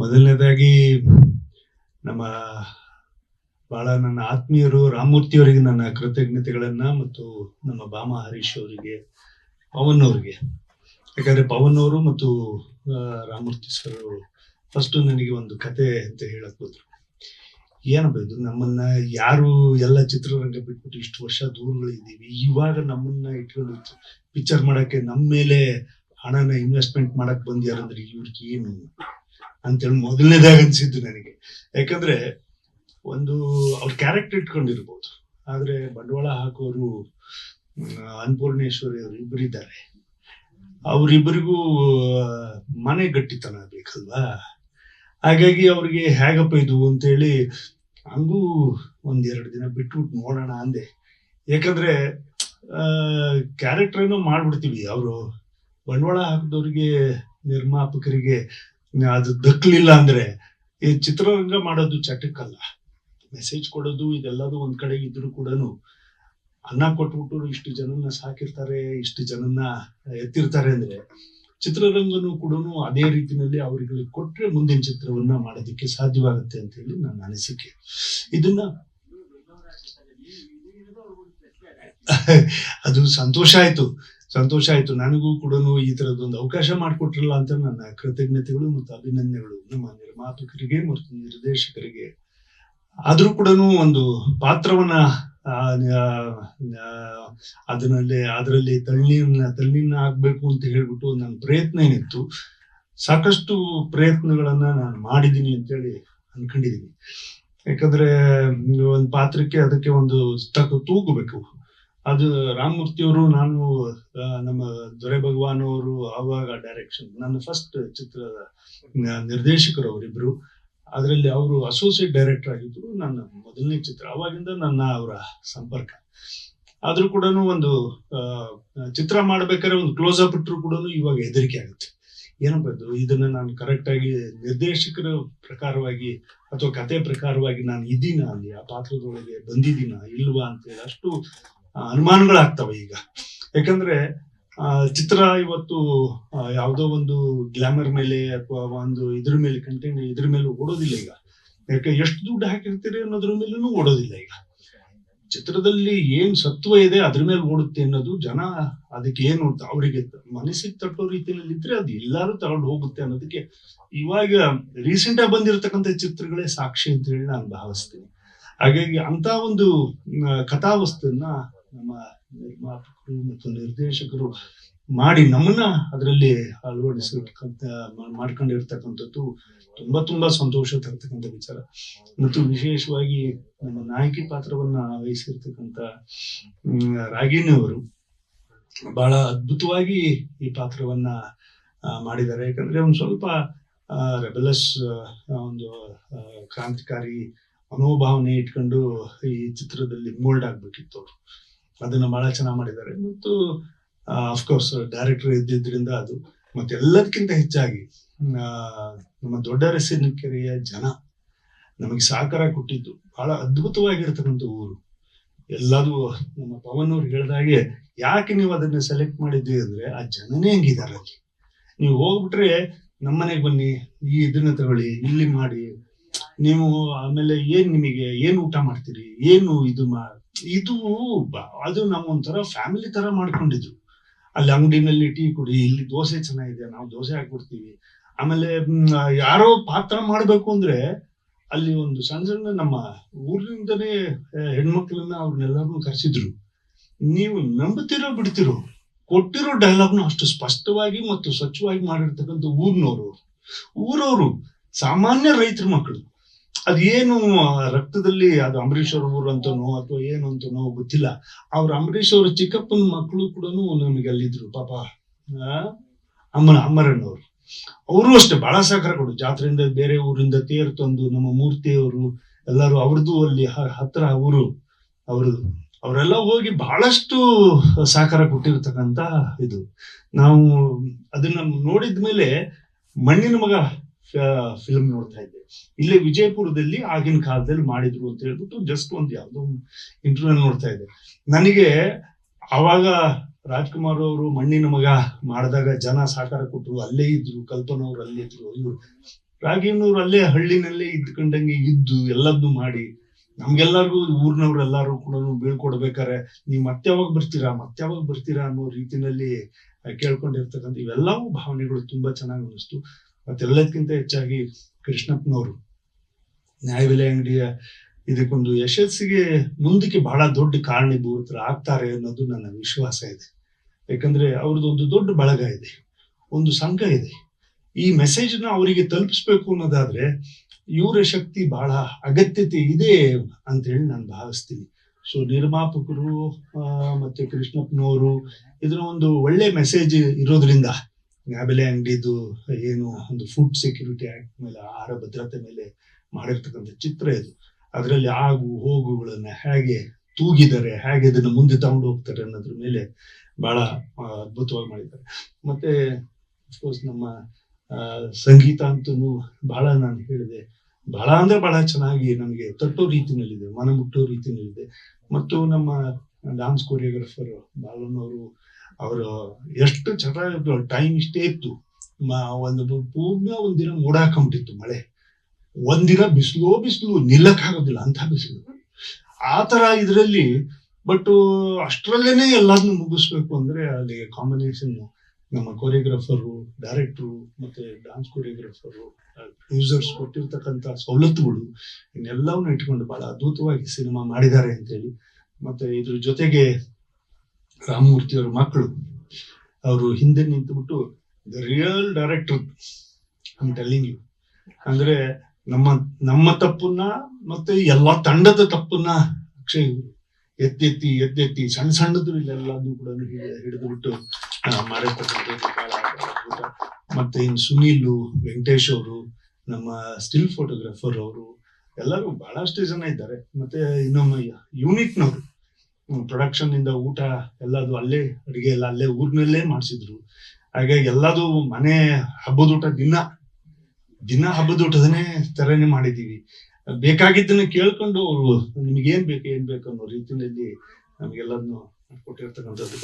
ಮೊದಲನೇದಾಗಿ ನಮ್ಮ ಬಹಳ ನನ್ನ ಆತ್ಮೀಯರು ರಾಮಮೂರ್ತಿಯವರಿಗೆ ನನ್ನ ಕೃತಜ್ಞತೆಗಳನ್ನ ಮತ್ತು ನಮ್ಮ ಬಾಮ ಹರೀಶ್ ಅವರಿಗೆ, ಪವನ್ ಅವರಿಗೆ. ಯಾಕಂದ್ರೆ ಪವನ್ ಅವರು ಮತ್ತು ರಾಮಮೂರ್ತಿ ಸರ್ ಫಸ್ಟ್ ನನಗೆ ಒಂದು ಕತೆ ಅಂತ ಹೇಳಕ್ ಹೋದ್ರು. ಏನಪ್ಪ ಇದು ನಮ್ಮನ್ನ ಯಾರು ಎಲ್ಲ ಚಿತ್ರರಂಗ ಬಿಟ್ಬಿಟ್ಟು ಇಷ್ಟು ವರ್ಷ ದೂರಗಳಿದ್ದೀವಿ ಇವಾಗ ನಮ್ಮನ್ನ ಇಟ್ಕೊಂಡು ಪಿಕ್ಚರ್ ಮಾಡಕ್ಕೆ ನಮ್ಮ ಮೇಲೆ ಹಣನ ಇನ್ವೆಸ್ಟ್ಮೆಂಟ್ ಮಾಡಕ್ ಬಂದ್ಯಾರಂದ್ರೆ ಇವ್ರಿಗೆ ಏನು? ಅಂತೇಳಿ ಮೊದಲನೇದಾಗ ಅನ್ಸಿದ್ದು ನನಗೆ. ಯಾಕಂದ್ರೆ ಒಂದು ಅವ್ರ ಕ್ಯಾರೆಕ್ಟರ್ ಇಟ್ಕೊಂಡಿರ್ಬೋದು. ಆದ್ರೆ ಬಂಡವಾಳ ಹಾಕೋರು ಅನ್ಪೂರ್ಣೇಶ್ವರಿ ಅವರು ಇಬ್ಬರಿದ್ದಾರೆ ಅವರಿಬ್ಬರಿಗೂ ಮನೆ ಗಟ್ಟಿತನ ಬೇಕಲ್ವಾ? ಹಾಗಾಗಿ ಅವ್ರಿಗೆ ಹೇಗಪ್ಪ ಇದು ಅಂತೇಳಿ ಹಂಗೂ ಒಂದೆರಡು ದಿನ ಬಿಟ್ಬಿಟ್ಟು ನೋಡೋಣ ಅಂದೆ. ಯಾಕಂದ್ರೆ ಕ್ಯಾರೆಕ್ಟರ್ ಏನೋ ಮಾಡ್ಬಿಡ್ತೀವಿ ಅವರು. ಬಂಡವಾಳ ಹಾಕಿದವ್ರಿಗೆ, ನಿರ್ಮಾಪಕರಿಗೆ ಅದು ದಕ್ಕಲಿಲ್ಲ ಅಂದ್ರೆ ಈ ಚಿತ್ರರಂಗ ಮಾಡೋದು ಚಟಕ್ಕಲ್ಲ. ಮೆಸೇಜ್ ಕೊಡೋದು ಇದೆಲ್ಲದು ಒಂದ್ ಕಡೆ ಇದ್ರು ಕೂಡ ಅನ್ನ ಕೊಟ್ಬಿಟ್ಟು ಇಷ್ಟು ಜನನ್ನ ಸಾಕಿರ್ತಾರೆ, ಇಷ್ಟು ಜನನ್ನ ಎತ್ತಿರ್ತಾರೆ ಅಂದ್ರೆ ಚಿತ್ರರಂಗನೂ ಕೂಡ ಅದೇ ರೀತಿನಲ್ಲಿ ಅವರಿಗೆ ಕೊಟ್ರೆ ಮುಂದಿನ ಚಿತ್ರವನ್ನ ಮಾಡೋದಕ್ಕೆ ಸಾಧ್ಯವಾಗುತ್ತೆ ಅಂತ ಹೇಳಿ ನನ್ನ ಅನಿಸಿಕೆ. ಇದನ್ನ ಅದು ಸಂತೋಷ ಆಯ್ತು. ಸಂತೋಷ ಆಯ್ತು. ನನಗೂ ಕೂಡ ಈ ತರದೊಂದು ಅವಕಾಶ ಮಾಡಿಕೊಟ್ರಲ್ಲ ಅಂತ ನನ್ನ ಕೃತಜ್ಞತೆಗಳು ಮತ್ತು ಅಭಿನಂದನೆಗಳು ನಮ್ಮ ನಿರ್ಮಾಪಕರಿಗೆ ಮತ್ತು ನಿರ್ದೇಶಕರಿಗೆ. ಆದರೂ ಕೂಡ ಒಂದು ಪಾತ್ರವನ್ನ ಅದರಲ್ಲಿ ಅದರಲ್ಲಿ ತಣ್ಣೀರ್ನ ತಣ್ಣೀರ್ನ ಆಗ್ಬೇಕು ಅಂತ ಹೇಳ್ಬಿಟ್ಟು ನನ್ನ ಪ್ರಯತ್ನ ಏನಿತ್ತು, ಸಾಕಷ್ಟು ಪ್ರಯತ್ನಗಳನ್ನ ನಾನು ಮಾಡಿದ್ದೀನಿ ಅಂತೇಳಿ ಅನ್ಕೊಂಡಿದೀನಿ ಯಾಕಂದ್ರೆ ಒಂದು ಪಾತ್ರಕ್ಕೆ ಅದಕ್ಕೆ ಒಂದು ತಕ್ಕ ತೂಗಬೇಕು. ಅದು ರಾಮಮೂರ್ತಿ ಅವರು ನಾನು ನಮ್ಮ ದೊರೆ ಭಗವಾನ್ ಅವರು ಆವಾಗ ಡೈರೆಕ್ಷನ್ ನನ್ನ ಫಸ್ಟ್ ಚಿತ್ರದ ನಿರ್ದೇಶಕರು ಅವರಿಬ್ರು. ಅದರಲ್ಲಿ ಅವರು ಅಸೋಸಿಯೇಟ್ ಡೈರೆಕ್ಟರ್ ಆಗಿದ್ರು, ನನ್ನ ಮೊದಲನೇ ಚಿತ್ರ. ಅವಾಗಿಂದ ನನ್ನ ಅವರ ಸಂಪರ್ಕ. ಆದ್ರೂ ಕೂಡ ಒಂದು ಚಿತ್ರ ಮಾಡ್ಬೇಕಾದ್ರೆ ಒಂದು ಕ್ಲೋಸ್ ಅಪ್ ಇಟ್ಟರು ಕೂಡ ಇವಾಗ ಹೆದರಿಕೆ ಆಗುತ್ತೆ. ಏನಪ್ಪ ಇದು? ಇದನ್ನ ನಾನು ಕರೆಕ್ಟ್ ಆಗಿ ನಿರ್ದೇಶಕರ ಪ್ರಕಾರವಾಗಿ ಅಥವಾ ಕತೆ ಪ್ರಕಾರವಾಗಿ ನಾನು ಇದೀನ ಅಲ್ಲಿ? ಆ ಪಾತ್ರದೊಳಗೆ ಬಂದಿದ್ದೀನ, ಇಲ್ವಾ ಅಂತೇಳಿ ಅಷ್ಟು ಅನುಮಾನಗಳಾಗ್ತವೆ ಈಗ. ಯಾಕಂದ್ರೆ ಚಿತ್ರ ಇವತ್ತು ಯಾವುದೋ ಒಂದು ಗ್ಲಾಮರ್ ಮೇಲೆ ಅಥವಾ ಒಂದು ಇದ್ರ ಮೇಲೆ ಕಂಟೆಂಟ್ ಇದ್ರ ಮೇಲೆ ಓಡೋದಿಲ್ಲ ಈಗ. ಯಾಕೆ, ಎಷ್ಟು ದುಡ್ಡು ಹಾಕಿರ್ತೀರಿ ಅನ್ನೋದ್ರ ಮೇಲೂ ಓಡೋದಿಲ್ಲ ಈಗ. ಚಿತ್ರದಲ್ಲಿ ಏನ್ ಸತ್ವ ಇದೆ ಅದ್ರ ಮೇಲೆ ಓಡುತ್ತೆ ಅನ್ನೋದು ಜನ ಅದಕ್ಕೆ ಏನು ಅಂತ ಅವರಿಗೆ ಮನಸ್ಸಿಗೆ ತಟ್ಟೋ ರೀತಿಯಲ್ಲಿ ಇದ್ರೆ ಅದು ಎಲ್ಲಾರು ತಗೊಂಡು ಹೋಗುತ್ತೆ ಅನ್ನೋದಕ್ಕೆ ಇವಾಗ ರೀಸೆಂಟ್ ಆಗಿ ಬಂದಿರತಕ್ಕಂಥ ಚಿತ್ರಗಳೇ ಸಾಕ್ಷಿ ಅಂತ ಹೇಳಿ ನಾನು ಭಾವಿಸ್ತೀನಿ. ಹಾಗಾಗಿ ಅಂತ ಒಂದು ಕಥಾವಸ್ತುವನ್ನ ನಮ್ಮ ನಿರ್ಮಾಪಕರು ಮತ್ತು ನಿರ್ದೇಶಕರು ಮಾಡಿ ನಮ್ಮನ್ನ ಅದರಲ್ಲಿ ಅಳವಡಿಸಿರ್ತಕ್ಕಂಥ ಮಾಡ್ಕೊಂಡಿರ್ತಕ್ಕಂಥದ್ದು ತುಂಬಾ ತುಂಬಾ ಸಂತೋಷ ತರ್ತಕ್ಕಂಥ ವಿಚಾರ. ಮತ್ತು ವಿಶೇಷವಾಗಿ ನಮ್ಮ ನಾಯಕಿ ಪಾತ್ರವನ್ನ ವಹಿಸಿರ್ತಕ್ಕಂಥ ಮ್, ರಾಗಿಣಿ ಅವರು ಬಹಳ ಅದ್ಭುತವಾಗಿ ಈ ಪಾತ್ರವನ್ನ ಮಾಡಿದ್ದಾರೆ. ಯಾಕಂದ್ರೆ ಒಂದು ಸ್ವಲ್ಪ ರೆಬಲಸ್ ಒಂದು ಕ್ರಾಂತಿಕಾರಿ ಮನೋಭಾವನೆ ಇಟ್ಕೊಂಡು ಈ ಚಿತ್ರದಲ್ಲಿ ಮೋಲ್ಡ್ ಆಗ್ಬೇಕಿತ್ತು ಅವರು. ಅದನ್ನ ಬಹಳ ಚೆನ್ನಾಗಿ ಮಾಡಿದ್ದಾರೆ. ಮತ್ತು ಅಫ್ಕೋರ್ಸ್ ಡೈರೆಕ್ಟರ್ ಇದ್ದಿದ್ರಿಂದ ಅದು. ಮತ್ತೆ ಎಲ್ಲದಕ್ಕಿಂತ ಹೆಚ್ಚಾಗಿ ನಮ್ಮ ದೊಡ್ಡ ಕೆರೆಯ ಜನ ನಮಗೆ ಸಹಕಾರ ಕೊಟ್ಟಿದ್ದು. ಬಹಳ ಅದ್ಭುತವಾಗಿರ್ತಕ್ಕಂಥ ಊರು. ಎಲ್ಲದು ನಮ್ಮ ಪವನ್ ಅವ್ರು ಹೇಳ್ದಾಗೆ ಯಾಕೆ ನೀವು ಅದನ್ನ ಸೆಲೆಕ್ಟ್ ಮಾಡಿದ್ವಿ ಅಂದ್ರೆ, ಆ ಜನನೇ ಹಂಗಿದ್ದಾರೆ ಅಲ್ಲಿ. ನೀವು ಹೋಗ್ಬಿಟ್ರೆ, ನಮ್ಮನೆಗೆ ಬನ್ನಿ, ಈ ಇದನ್ನ ತಗೊಳ್ಳಿ, ಇಲ್ಲಿ ಮಾಡಿ ನೀವು ಆಮೇಲೆ ಏನ್ ನಿಮಗೆ ಏನ್ ಊಟ ಮಾಡ್ತೀರಿ? ಏನು ಇದು ಮಾ, ಇದು ಅದು ಒಂಥರ ಫ್ಯಾಮಿಲಿ ತರ ಮಾಡ್ಕೊಂಡಿದ್ರು. ಅಲ್ಲಿ ಅಂಗಡಿನಲ್ಲಿ ಟೀ ಕುಡಿ, ಇಲ್ಲಿ ದೋಸೆ ಚೆನ್ನಾಗಿದೆ, ನಾವು ದೋಸೆ ಹಾಕ್ಬಿಡ್ತೀವಿ. ಆಮೇಲೆ ಯಾರೋ ಪಾತ್ರ ಮಾಡ್ಬೇಕು ಅಂದ್ರೆ ಅಲ್ಲಿ ಒಂದು ಸಣ್ಣ ಸಣ್ಣ ನಮ್ಮ ಊರಿನಿಂದನೇ ಹೆಣ್ಮಕ್ಳನ್ನ ಅವ್ರನ್ನೆಲ್ಲರನ್ನು ಕರೆಸಿದ್ರು. ನೀವು ನಂಬುತ್ತಿರೋ ಬಿಡ್ತಿರೋ, ಕೊಟ್ಟಿರೋ ಡೈಲಾಗ್ನು ಅಷ್ಟು ಸ್ಪಷ್ಟವಾಗಿ ಮತ್ತು ಸ್ವಚ್ಛವಾಗಿ ಮಾಡಿರ್ತಕ್ಕಂಥ ಊರಿನವರು ಊರವರು ಸಾಮಾನ್ಯ ರೈತರ ಮಕ್ಕಳು ಅದೇನು ರಕ್ತದಲ್ಲಿ, ಅದು ಅವ್ರ ಊರು ಅಂತನೋ ಅಥವಾ ಏನು ಅಂತನೋ ಗೊತ್ತಿಲ್ಲ. ಅವ್ರ ಅಂಬರೀಷ್ ಅವ್ರ ಚಿಕ್ಕಪ್ಪನ ಮಕ್ಕಳು ಕೂಡ ನಮಗೆ ಅಲ್ಲಿದ್ರು, ಪಾಪ. ಅಮ್ಮನ, ಅಮ್ಮರಣ್ಣವ್ರು. ಅವರು ಅಷ್ಟೇ ಬಹಳ ಸಹಕಾರ ಕೊಡು. ಜಾತ್ರೆಯಿಂದ ಬೇರೆ ಊರಿಂದ ತೇರು ತಂದು ನಮ್ಮ ಮೂರ್ತಿಯವರು, ಎಲ್ಲರೂ ಅವ್ರದ್ದು ಅಲ್ಲಿ ಹತ್ರ ಊರು ಅವ್ರದ್ದು. ಅವರೆಲ್ಲ ಹೋಗಿ ಬಹಳಷ್ಟು ಸಹಕಾರ ಕೊಟ್ಟಿರ್ತಕ್ಕಂತ ಇದು. ನಾವು ಅದನ್ನ ನೋಡಿದ್ಮೇಲೆ ಮಣ್ಣಿನ ಮಗ ಫಿಲ್ಮ್ ನೋಡ್ತಾ ಇದ್ದೆ. ಇಲ್ಲೇ ವಿಜಯಪುರದಲ್ಲಿ ಆಗಿನ ಕಾಲದಲ್ಲಿ ಮಾಡಿದ್ರು ಅಂತ ಹೇಳ್ಬಿಟ್ಟು ಜಸ್ಟ್ ಒಂದು ಯಾವ್ದೋ ಇಂಟರ್ವ್ಯೂ ನೋಡ್ತಾ ಇದ್ದೆ. ನನಗೆ ಅವಾಗ ರಾಜ್ಕುಮಾರ್ ಅವರು ಮಣ್ಣಿನ ಮಗ ಮಾಡಿದಾಗ ಜನ ಸಹಕಾರ ಕೊಟ್ಟರು, ಅಲ್ಲೇ ಇದ್ರು ಕಲ್ಪನಾ ಅವ್ರು ಅಲ್ಲೇ ಇದ್ರು, ಇವ್ರು ರಾಗಿನವ್ರು ಅಲ್ಲೇ ಹಳ್ಳಿನಲ್ಲೇ ಇದ್ಕೊಂಡಂಗೆ ಇದ್ದು ಎಲ್ಲದನ್ನು ಮಾಡಿ, ನಮ್ಗೆಲ್ಲರಿಗೂ ಊರ್ನವ್ರು ಎಲ್ಲಾರು ಕೂಡ ಬೀಳ್ಕೊಡ್ಬೇಕಾರೆ, ನೀವು ಮತ್ತೆ ಯಾವಾಗ ಬರ್ತೀರಾ, ಮತ್ತೆ ಯಾವಾಗ ಬರ್ತೀರಾ ಅನ್ನೋ ರೀತಿನಲ್ಲಿ ಕೇಳ್ಕೊಂಡಿರ್ತಕ್ಕಂಥ ಇವೆಲ್ಲವೂ ಭಾವನೆಗಳು ತುಂಬಾ ಚೆನ್ನಾಗಿ ಅನಿಸ್ತು ಮತ್ತೆಲ್ಲದಕ್ಕಿಂತ ಹೆಚ್ಚಾಗಿ ಕೃಷ್ಣಪ್ಪನವರು ನ್ಯಾಯಬೆಲೆ ಅಂಗಡಿಯ ಇದಕ್ಕೊಂದು ಯಶಸ್ಸಿಗೆ ಮುಂದಕ್ಕೆ ಬಹಳ ದೊಡ್ಡ ಕಾರಣೀಭೂತರು ಆಗ್ತಾರೆ ಅನ್ನೋದು ನನ್ನ ವಿಶ್ವಾಸ ಇದೆ. ಯಾಕಂದ್ರೆ ಅವ್ರದ್ದು ಒಂದು ದೊಡ್ಡ ಬಳಗ ಇದೆ, ಒಂದು ಸಂಘ ಇದೆ. ಈ ಮೆಸೇಜ್ನ ಅವರಿಗೆ ತಲುಪಿಸ್ಬೇಕು ಅನ್ನೋದಾದ್ರೆ ಇವರ ಶಕ್ತಿ ಬಹಳ ಅಗತ್ಯತೆ ಇದೆ ಅಂತ ಹೇಳಿ ನಾನು ಭಾವಿಸ್ತೀನಿ. ಸೊ ನಿರ್ಮಾಪಕರು ಮತ್ತೆ ಕೃಷ್ಣಪ್ಪನವರು ಇದರ ಒಂದು ಒಳ್ಳೆ ಮೆಸೇಜ್ ಇರೋದ್ರಿಂದ ನ್ಯಾಬೆಲೆ ಅಂಗಡಿದು ಏನು ಒಂದು ಫುಡ್ ಸೆಕ್ಯೂರಿಟಿ ಆಕ್ಟ್ ಮೇಲೆ, ಆಹಾರ ಭದ್ರತೆ ಮೇಲೆ ಮಾಡಿರ್ತಕ್ಕಂಥ ಚಿತ್ರ ಇದು. ಅದರಲ್ಲಿ ಆಗು ಹೋಗುಗಳನ್ನ ಹೇಗೆ ತೂಗಿದ್ದಾರೆ ಹೇಗೆ ಅದನ್ನ ಮುಂದೆ ತಗೊಂಡು ಹೋಗ್ತಾರೆ ಅನ್ನೋದ್ರ ಮೇಲೆ ಬಹಳ ಅದ್ಭುತವಾಗಿ ಮಾಡಿದ್ದಾರೆ. ಮತ್ತೆ ಅಫ್ಕೋರ್ಸ್ ನಮ್ಮ ಸಂಗೀತ ಅಂತೂ ಬಹಳ ನಾನು ಹೇಳಿದೆ. ಬಹಳ ಅಂದ್ರೆ ಬಹಳ ಚೆನ್ನಾಗಿ ನಮಗೆ ತಟ್ಟೋ ರೀತಿನಲ್ಲಿದೆ ಮನ ಮುಟ್ಟೋ ರೀತಿನಲ್ಲಿದೆ. ಮತ್ತು ನಮ್ಮ ಡಾನ್ಸ್ ಕೊರಿಯೋಗ್ರಫರ್ ಬಾಲನ್ ಅವರು ಅವರು ಎಷ್ಟು ಚೆನ್ನಾಗಿ ಟೈಮ್ ಇಷ್ಟೇ ಇತ್ತು. ಒಂದು ಪೂರ್ಣ ಒಂದಿನ ಮೋಡ ಹಾಕೊಂಬಿಟ್ಟಿತ್ತು ಮಳೆ. ಒಂದಿನ ಬಿಸಿಲು ಬಿಸಿಲು ನಿಲ್ಲಕ್ಕಾಗೋದಿಲ್ಲ ಅಂತ ಬಿಸಿಲು. ಆ ತರ ಇದರಲ್ಲಿ ಬಟ್ ಅಷ್ಟರಲ್ಲೇನೆ ಎಲ್ಲಾದ್ನೂ ಮುಗಿಸ್ಬೇಕು ಅಂದ್ರೆ ಅಲ್ಲಿ ಕಾಂಬಿನೇಷನ್ ನಮ್ಮ ಕೊರಿಯೋಗ್ರಾಫರು ಡೈರೆಕ್ಟ್ರು ಮತ್ತೆ ಡಾನ್ಸ್ ಕೊರಿಯೋಗ್ರಾಫರು ಯೂಸರ್ಸ್ ಕೊಟ್ಟಿರ್ತಕ್ಕಂಥ ಸವಲತ್ತುಗಳು ಇನ್ನೆಲ್ಲವನ್ನ ಇಟ್ಕೊಂಡು ಬಹಳ ಅದ್ಭುತವಾಗಿ ಸಿನಿಮಾ ಮಾಡಿದ್ದಾರೆ ಅಂತೇಳಿ. ಮತ್ತೆ ಇದ್ರ ಜೊತೆಗೆ ರಾಮಮೂರ್ತಿ ಅವ್ರ ಮಕ್ಕಳು, ಅವರು ಹಿಂದೆ ನಿಂತುಬಿಟ್ಟು the real director telling you ಅಂದ್ರೆ ನಮ್ಮ ನಮ್ಮ ತಪ್ಪನ್ನ ಮತ್ತೆ ಎಲ್ಲಾ ತಂಡದ ತಪ್ಪನ್ನ ಅಕ್ಷಯ್ ಎತ್ತೆತ್ತಿ ಎತ್ತೆತ್ತಿ ಸಣ್ಣ ಸಣ್ಣದು ಇಲ್ಲೆಲ್ಲದೂ ಕೂಡ ಹಿಡಿದು ಬಿಟ್ಟು ಮಾಡಿರ್ತಕ್ಕಂಥದ್ದು ಮತ್ತೆ ಇನ್ ಸುನೀಲ್, ವೆಂಕಟೇಶ್ ಅವರು, ನಮ್ಮ ಸ್ಟಿಲ್ ಫೋಟೋಗ್ರಾಫರ್ ಅವರು, ಎಲ್ಲರೂ ಬಹಳಷ್ಟು ಜನ ಇದ್ದಾರೆ. ಮತ್ತೆ ಇನ್ನೊಮ್ಮ ಯೂನಿಟ್ನವರು ಪ್ರೊಡಕ್ಷನ್ ಇಂದ ಊಟ ಎಲ್ಲದು ಅಲ್ಲೇ, ಅಡಿಗೆ ಎಲ್ಲ ಅಲ್ಲೇ ಊರಿನಲ್ಲೇ ಮಾಡಿಸಿದ್ರು. ಹಾಗಾಗಿ ಎಲ್ಲದು ಮನೆ ಹಬ್ಬದ ಊಟ ದಿನ ದಿನ ಹಬ್ಬದ ಊಟದನ್ನೇ ತರನೇ ಮಾಡಿದೀವಿ. ಬೇಕಾಗಿದ್ದನ್ನು ಕೇಳ್ಕೊಂಡು ಅವರು ನಿಮ್ಗೆ ಏನ್ ಬೇಕು ಏನ್ ಬೇಕು ಅನ್ನೋ ರೀತಿಯಲ್ಲಿ ನಮ್ಗೆಲ್ಲದನ್ನು ಕೊಟ್ಟಿರ್ತಕ್ಕಂಥದ್ದು.